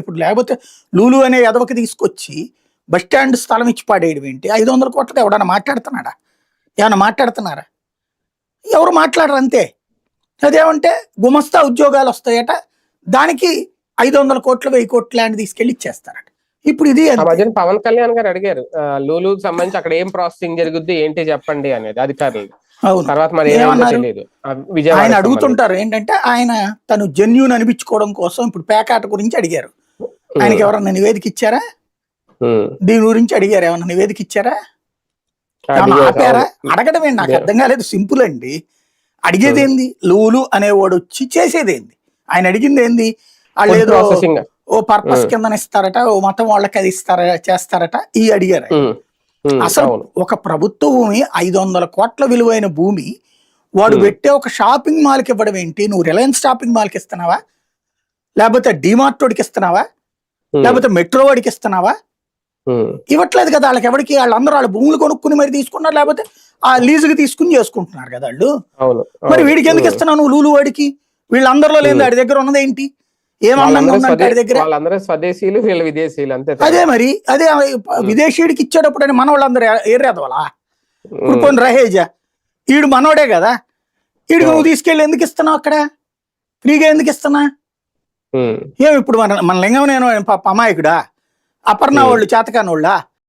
ఇప్పుడు లేకపోతే లూలు అనే ఎదవకి తీసుకొచ్చి బస్ స్టాండ్ స్థలం ఇచ్చి పాడేయడం ఏంటి? ఐదు వందల కోట్లకి ఎవడన్నా మాట్లాడుతున్నాడా? ఏమన్నా మాట్లాడుతున్నారా? ఎవరు మాట్లాడరు అంతే. అదేమంటే గుమస్తా ఉద్యోగాలు వస్తాయట దానికి ఐదు వందల కోట్లు వెయ్యి కోట్ల ల్యాండ్ తీసుకెళ్ళి ఇచ్చేస్తారట. ఇప్పుడు ఇది పవన్ కళ్యాణ్ గారు అడిగారు ఆ, లూలుకి సంబంధించి అక్కడ ఏం ప్రాసెసింగ్ జరుగుద్ది ఏంటి చెప్పండి అనేది అధికారులు తర్వాత మరి ఆయన అడుగుతుంటారు ఏంటంటే ఆయన తను జెన్యున్ అనిపించుకోవడం కోసం ఇప్పుడు పేకాట గురించి అడిగారు. ఆయనకి ఎవరన్నా నివేదిక ఇచ్చారా? దీని గురించి అడిగారు ఏమన్నా నివేదిక ఇచ్చారా? ఆపారా? అడగడమే నాకు అదే. అర్థం కాలేదు. సింపుల్ అండి. అడిగేది ఏంది లూలు అనేవాడు వచ్చి చేసేది ఏంది ఆయన అడిగింది ఏంది వాళ్ళు ఏదో ఓ పర్పస్. కింద ఇస్తారట ఓ మతం వాళ్ళకి అది ఇస్తారా చేస్తారట ఈ అడిగారు అసలు ఒక ప్రభుత్వ భూమి ఐదు వందల కోట్ల విలువైన భూమి వాడు. పెట్టే ఒక షాపింగ్ మాల్కి ఇవ్వడం ఏంటి? నువ్వు రిలయన్స్ షాపింగ్ మాల్కి ఇస్తున్నావా? లేకపోతే డిమార్ట్ ఇస్తున్నావా? లేకపోతే మెట్రో వాడికి ఇస్తున్నావా ఇవ్వట్లేదు కదా వాళ్ళకి. ఎవరికి? వాళ్ళందరూ వాళ్ళ భూములు కొనుక్కుని మరి తీసుకున్నారు లేకపోతే ఆ లీజుకి తీసుకుని చేసుకుంటున్నారు కదా వాళ్ళు? మరి. వీడికి ఎందుకు. ఇస్తున్నావు నువ్వు లూలు వాడికి? వీళ్ళందరిలో లేదు. వాడి దగ్గర ఉన్నది ఏంటి? స్వదేశీయులు వీళ్ళ విదేశీయులు అంతే అదే మరి అదే విదేశీయుడికి ఇచ్చేటప్పుడు అని మన వాళ్ళందరూ ఏరేదవలా ఇప్పుడు పోనీ రహేజా ఈడు మనోడే కదా. ఈడు నువ్వు. తీసుకెళ్ళి ఎందుకు ఇస్తున్నావు అక్కడ? ఫ్రీగా ఎందుకు ఇస్తున్నా? ఉమ్, ఏం ఇప్పుడు మన మన లింగం నేను పాప అమాయకుడా? అపర్ణ. వాళ్ళు చేతకాని వాళ్ళ